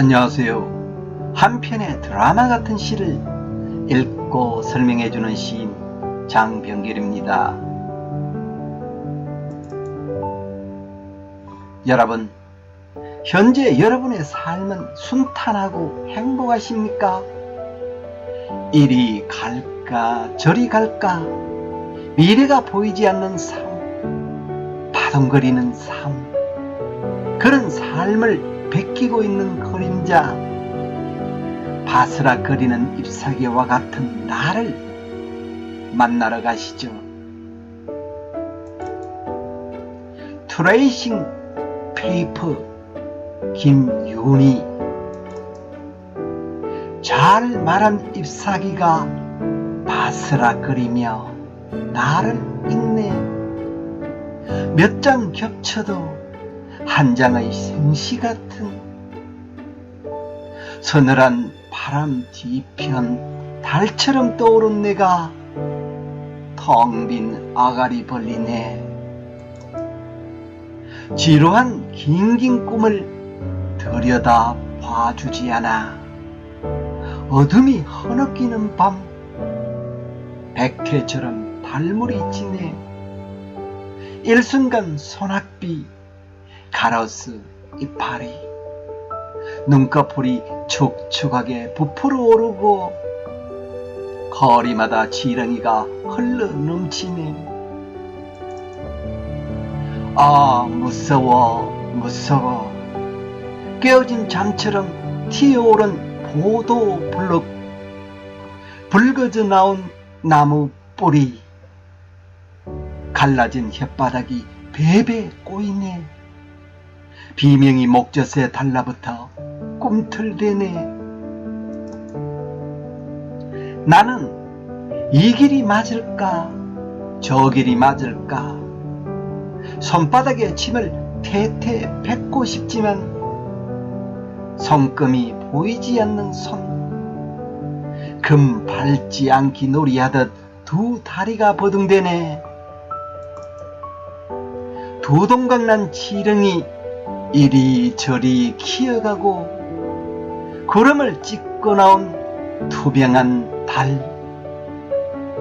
안녕하세요. 한 편의 드라마 같은 시를 읽고 설명해주는 시인 장병길입니다. 여러분, 현재 여러분의 삶은 순탄하고 행복하십니까? 이리 갈까, 저리 갈까, 미래가 보이지 않는 삶, 바동거리는 삶, 그런 삶을 베끼고 있는 그림자, 바스락거리는 잎사귀와 같은 나를 만나러 가시죠. 트레이싱 페이퍼 김윤희 잘 마른 잎사귀가 바스락거리며 나를 읽네 몇 장 겹쳐도 한 장의 생시 같은 서늘한 바람 뒤편 달처럼 떠오른 내가 텅 빈 아가리 벌리네. 지루한 긴긴 꿈을 들여다 봐주지 않아. 어둠이 흐느끼는 밤 백태처럼 달물이 지네. 일순간 소낙비 가로수 이파리 눈꺼풀이 촉촉하게 부풀어 오르고 거리마다 지렁이가 흘러 넘치네. 아 무서워 무서워. 깨어진 잠처럼 튀어오른 보도 블럭 붉어져 나온 나무 뿌리. 갈라진 혓바닥이 베베 꼬이네 비명이 목젖에 달라붙어 꿈틀대네. 나는 이 길이 맞을까? 저 길이 맞을까? 손바닥에 침을 태태 뱉고 싶지만 손금이 보이지 않는 손. 금 밟지 않기 놀이하듯 두 다리가 버둥대네. 두 동강 난 지렁이 이리저리 키어가고 구름을 찍고 나온 투명한 달.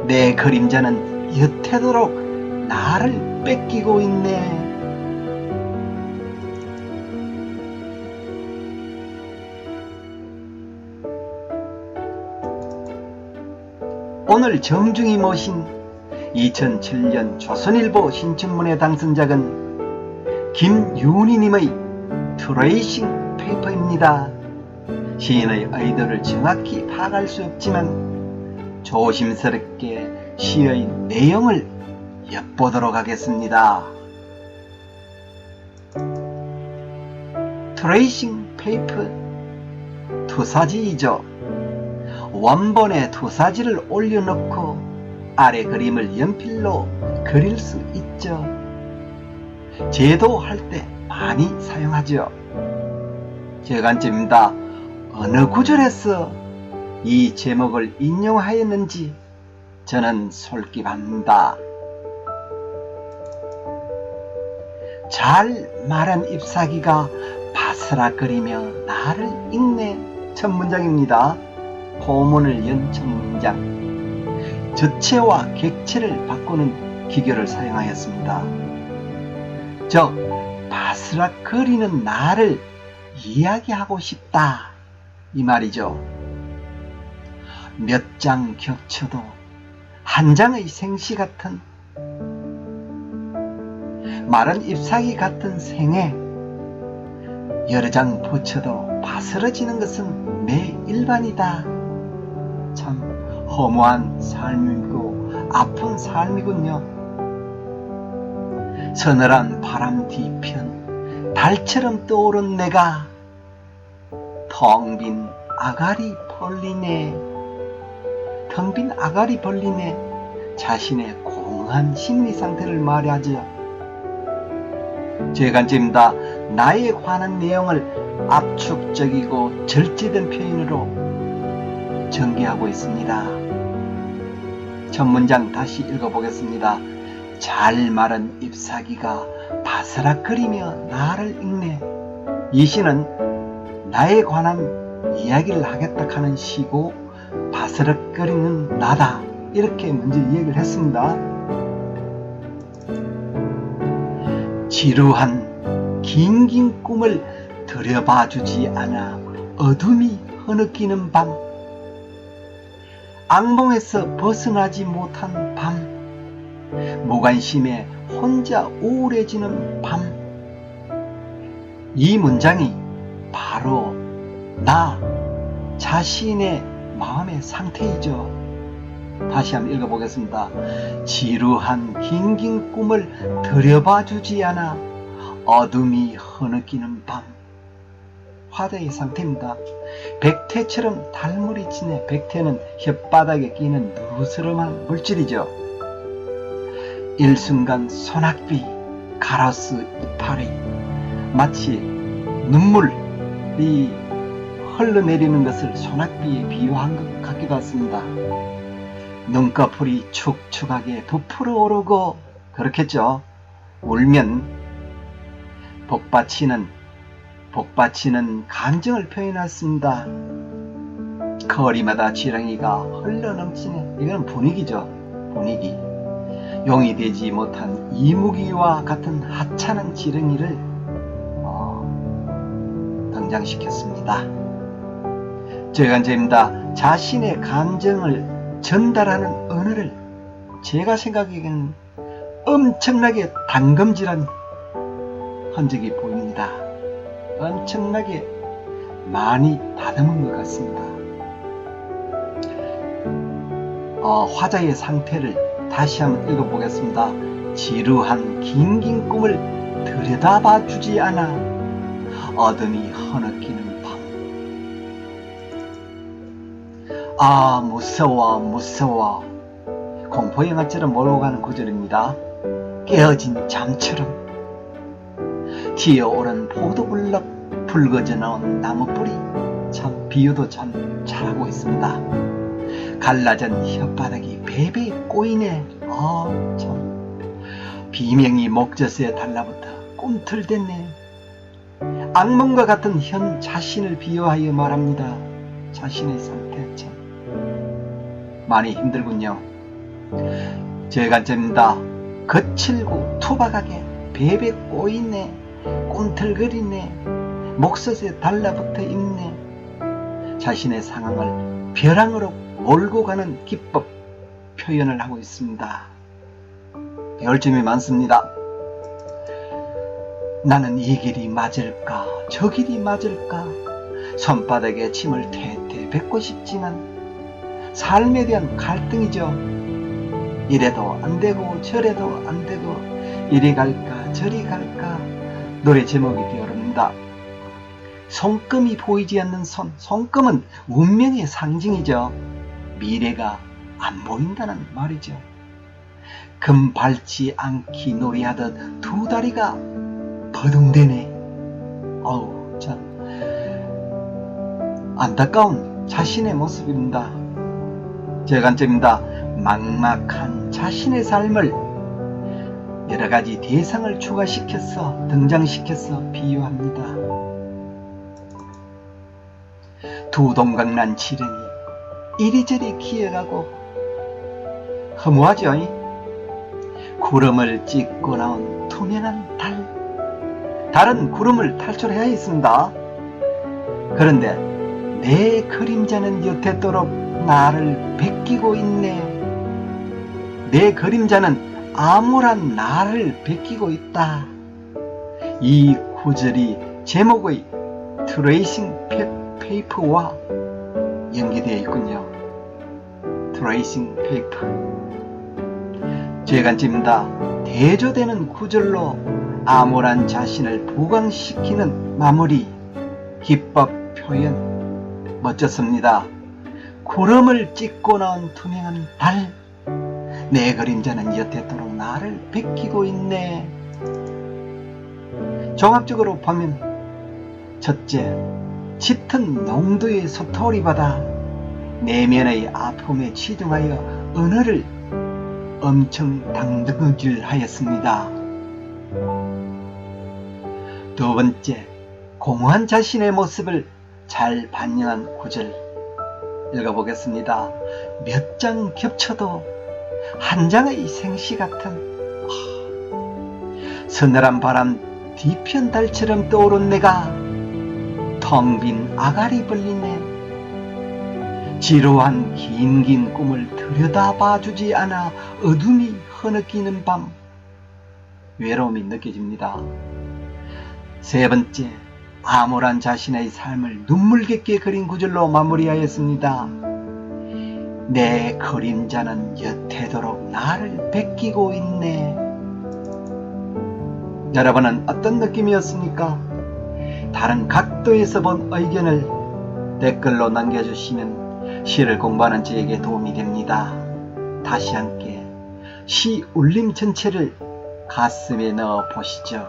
내 그림자는 여태도록 나를 뺏기고 있네. 오늘 정중히 모신 2007년 조선일보 신춘문예 당선작은 김윤희님의 트레이싱 페이퍼입니다. 시인의 의도를 정확히 파악할 수 없지만 조심스럽게 시의 내용을 엿보도록 하겠습니다. 트레이싱 페이퍼 투사지이죠. 원본에 투사지를 올려놓고 아래 그림을 연필로 그릴 수 있죠. 제도할 때 많이 사용하죠. 제 관점입니다. 어느 구절에서 이 제목을 인용하였는지 저는 솔깃합니다. 잘 말한 잎사귀가 바스락거리며 나를 읽네 첫 문장입니다. 포문을 연 첫 문장. 저체와 객체를 바꾸는 기교를 사용하였습니다. 즉, 바스락거리는 나를 이야기하고 싶다. 이 말이죠. 몇 장 겹쳐도 한 장의 생시 같은 마른 잎사귀 같은 생에 여러 장 붙여도 바스러지는 것은 매 일반이다. 참 허무한 삶이고 아픈 삶이군요. 서늘한 바람 뒤편 달처럼 떠오른 내가 텅 빈 아가리 벌리네 텅 빈 아가리 벌리네 자신의 공허한 심리 상태를 말하죠. 제 관점입니다. 나에 관한 내용을 압축적이고 절제된 표현으로 전개하고 있습니다. 첫 문장 다시 읽어보겠습니다. 잘 마른 잎사귀가 바스락거리며 나를 읽네. 이 시는 나에 관한 이야기를 하겠다 하는 시고 바스럭거리는 나다 이렇게 먼저 이야기를 했습니다. 지루한 긴긴 꿈을 들여봐 주지 않아 어둠이 흐느끼는 밤 악몽에서 벗어나지 못한 밤 무관심에 혼자 우울해지는 밤 이 문장이 바로 나 자신의 마음의 상태이죠. 다시 한번 읽어보겠습니다. 지루한 긴긴 꿈을 들여봐 주지 않아 어둠이 흐느끼는 밤. 화자의 상태입니다. 백태처럼 달물이 지네 백태는 혓바닥에 끼는 누르스름한 물질이죠. 일순간 소낙비, 가로스 이파리, 마치 눈물이 흘러내리는 것을 소낙비에 비유한 것 같기도 했습니다. 눈꺼풀이 축축하게 부풀어 오르고 그렇겠죠. 울면 복받치는 복받치는 감정을 표현했습니다. 거리마다 지렁이가 흘러넘치네. 이건 분위기죠. 분위기. 용이 되지 못한 이무기와 같은 하찮은 지렁이를 어, 등장시켰습니다. 저간제입니다. 자신의 감정을 전달하는 언어를 제가 생각하기에는 엄청나게 단검질한 흔적이 보입니다. 엄청나게 많이 다듬은 것 같습니다. 어, 화자의 상태를 다시 한번 읽어보겠습니다. 지루한 긴긴 꿈을 들여다봐 주지 않아 어둠이 흐느끼는 밤. 아 무서워 무서워 공포 영화처럼 몰고 가는 구절입니다. 깨어진 잠처럼 기어오른 포도블럭 붉어져 나온 나무뿌리 참 비유도 참 잘하고 있습니다. 갈라진 혓바닥이 베베 꼬이네. 아, 참. 비명이 목젖에 달라붙어 꿈틀댔네. 악몽과 같은 현 자신을 비유하여 말합니다. 자신의 상태 참. 많이 힘들군요. 제 관점입니다. 거칠고 투박하게 베베 꼬이네. 꿈틀거리네. 목젖에 달라붙어 있네. 자신의 상황을 벼랑으로 몰고 가는 기법 표현을 하고 있습니다. 배울 점이 많습니다. 나는 이 길이 맞을까, 저 길이 맞을까, 손바닥에 침을 태태 뱉고 싶지만 삶에 대한 갈등이죠. 이래도 안 되고 저래도 안 되고 이리 갈까 저리 갈까 노래 제목이 되어릅니다. 손금이 보이지 않는 손, 손금은 운명의 상징이죠. 미래가 안 보인다는 말이죠. 금 밟지 않기 놀이하듯 두 다리가 버둥대네. 어우, 참. 안타까운 자신의 모습입니다. 제 관점입니다. 막막한 자신의 삶을 여러 가지 대상을 추가시켜서 등장시켜서 비유합니다. 두 동강난 지렁이 이리저리 기어가고 허무하죠? 구름을 찍고 나온 투명한 달 달은 구름을 탈출해야 했습니다. 그런데 내 그림자는 여태도록 나를 베끼고 있네. 내 그림자는 암울한 나를 베끼고 있다. 이 구절이 제목의 트레이싱 페이퍼와 연계되어 있군요. 트레이싱 페이퍼. 죄간집니다. 대조되는 구절로 암울한 자신을 부강시키는 마무리, 기법 표현 멋졌습니다. 구름을 찍고 나온 투명한 달, 내 그림자는 여태도록 나를 베끼고 있네. 종합적으로 보면 첫째, 짙은 농도의 소토리 바다, 내면의 아픔에 치중하여 언어를 엄청 당근질 하였습니다. 두 번째, 공허한 자신의 모습을 잘 반영한 구절 읽어보겠습니다. 몇 장 겹쳐도 한 장의 생시 같은 아, 서늘한 바람 뒤편 달처럼 떠오른 내가 텅 빈 아가리 벌리네 지루한 긴긴 꿈을 들여다봐주지 않아 어둠이 흐느끼는 밤 외로움이 느껴집니다. 세 번째, 암울한 자신의 삶을 눈물겹게 그린 구절로 마무리하였습니다. 내 그림자는 여태도록 나를 베끼고 있네. 여러분은 어떤 느낌이었습니까? 다른 각도에서 본 의견을 댓글로 남겨주시면 시를 공부하는 저에게 도움이 됩니다. 다시 함께 시 울림 전체를 가슴에 넣어 보시죠.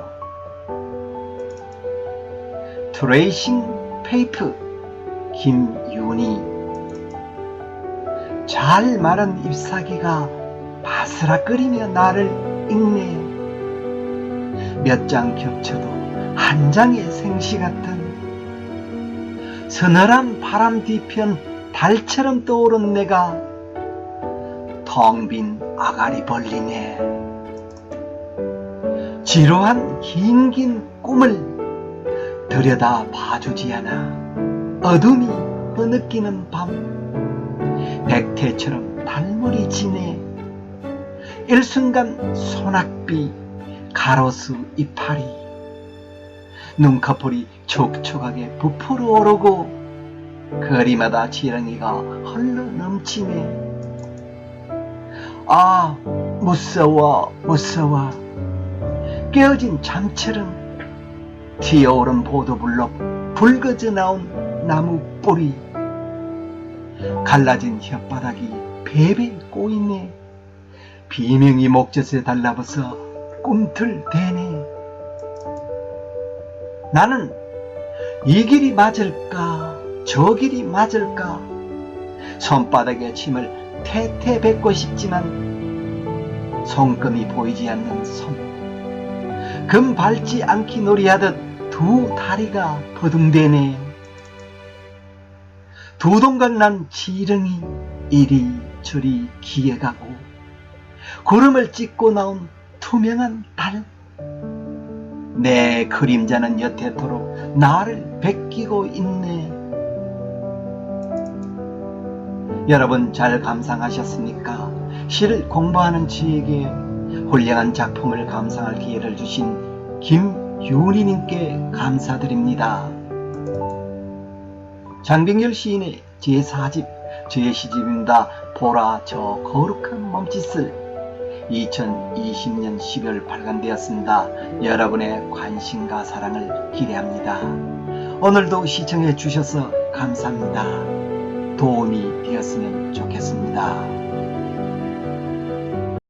트레이싱 페이프 김윤희 잘 마른 잎사귀가 바스락거리며 나를 읽네 몇 장 겹쳐도 한 장의 생시 같은 서늘한 바람 뒤편 달처럼 떠오른 내가 텅 빈 아가리 벌리네. 지루한 긴긴 꿈을 들여다 봐주지 않아 어둠이 흐느끼는 밤. 백태처럼 달물이 지네. 일순간 소낙비 가로수 이파리 눈꺼풀이 촉촉하게 부풀어 오르고 거리마다 지렁이가 흘러 넘치네 아 무서워 무서워. 깨어진 잠처럼 튀어오른 보도블록 붉어져 나온 나무 뿌리. 갈라진 혓바닥이 베베 꼬이네. 비명이 목젖에 달라붙어 꿈틀대네 나는 이 길이 맞을까 저 길이 맞을까? 손바닥에 침을 태태 뱉고 싶지만 손금이 보이지 않는 손. 금 밟지 않기 놀이하듯 두 다리가 버둥대네. 두 동강 난 지렁이 이리 저리 기어가고 구름을 찍고 나온 투명한 달. 내 그림자는 여태토록 나를 베끼고 있네. 여러분 잘 감상하셨습니까? 시를 공부하는 저에게 훌륭한 작품을 감상할 기회를 주신 김윤희님께 감사드립니다. 장빙열 시인의 제4집 저의 시집입니다. 보라 저 거룩한 몸짓을 2020년 12월 발간되었습니다. 여러분의 관심과 사랑을 기대합니다. 오늘도 시청해 주셔서 감사합니다. 도움이 되었으면 좋겠습니다.